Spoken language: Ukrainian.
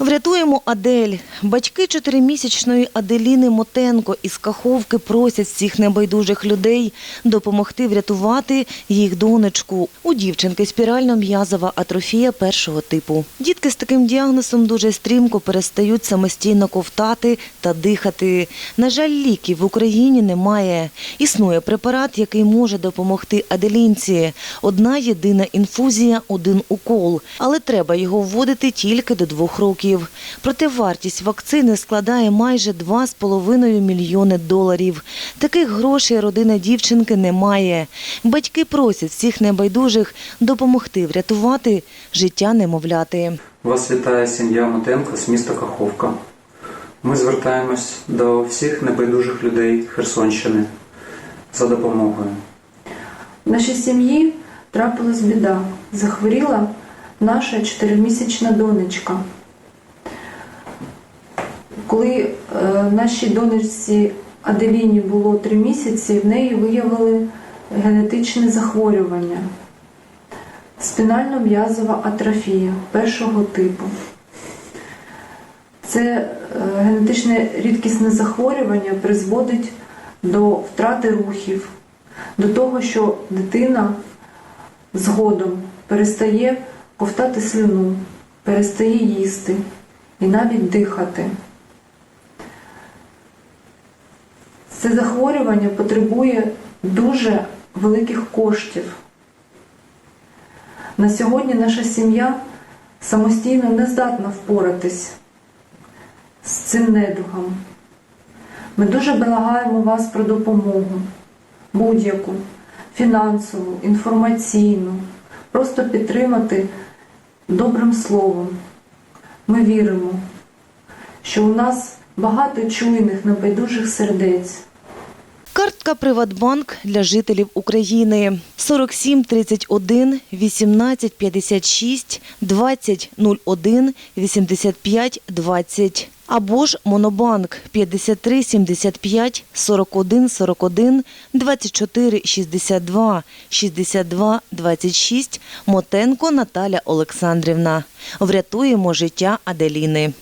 Врятуємо Адель. Батьки чотиримісячної Аделіни Мотенко із Каховки просять всіх небайдужих людей допомогти врятувати їх донечку. У дівчинки спірально-м'язова атрофія першого типу. Дітки з таким діагнозом дуже стрімко перестають самостійно ковтати та дихати. На жаль, ліків в Україні немає. Існує препарат, який може допомогти Аделінці. Одна єдина інфузія, один укол. Але треба його вводити тільки до двох років. Проте вартість вакцини складає майже 2,5 мільйони доларів. Таких грошей родина дівчинки не має. Батьки просять всіх небайдужих допомогти врятувати життя немовляти. Вас вітає сім'я Мотенко з міста Каховка. Ми звертаємось до всіх небайдужих людей Херсонщини за допомогою. В нашій сім'ї трапилась біда. Захворіла наша чотиримісячна донечка. Коли е, нашій донечці Аделіні було три місяці, в неї виявили генетичне захворювання. Спінально-м'язова атрофія першого типу. Це е, генетичне рідкісне захворювання призводить до втрати рухів, до того, що дитина згодом перестає ковтати слюну, перестає їсти і навіть дихати. Це захворювання потребує дуже великих коштів. На сьогодні наша сім'я самостійно не здатна впоратись з цим недугом. Ми дуже благаємо вас про допомогу, будь-яку, фінансову, інформаційну, просто підтримати добрим словом. Ми віримо, що у нас багато чуйних, небайдужих сердець. Картка Приватбанк для жителів України 47 31 18 56 20 01 85 20 або ж Монобанк 53 75 41 41 24 62 62 26 Мотенко Наталя Олександрівна. Врятуємо життя Аделіни.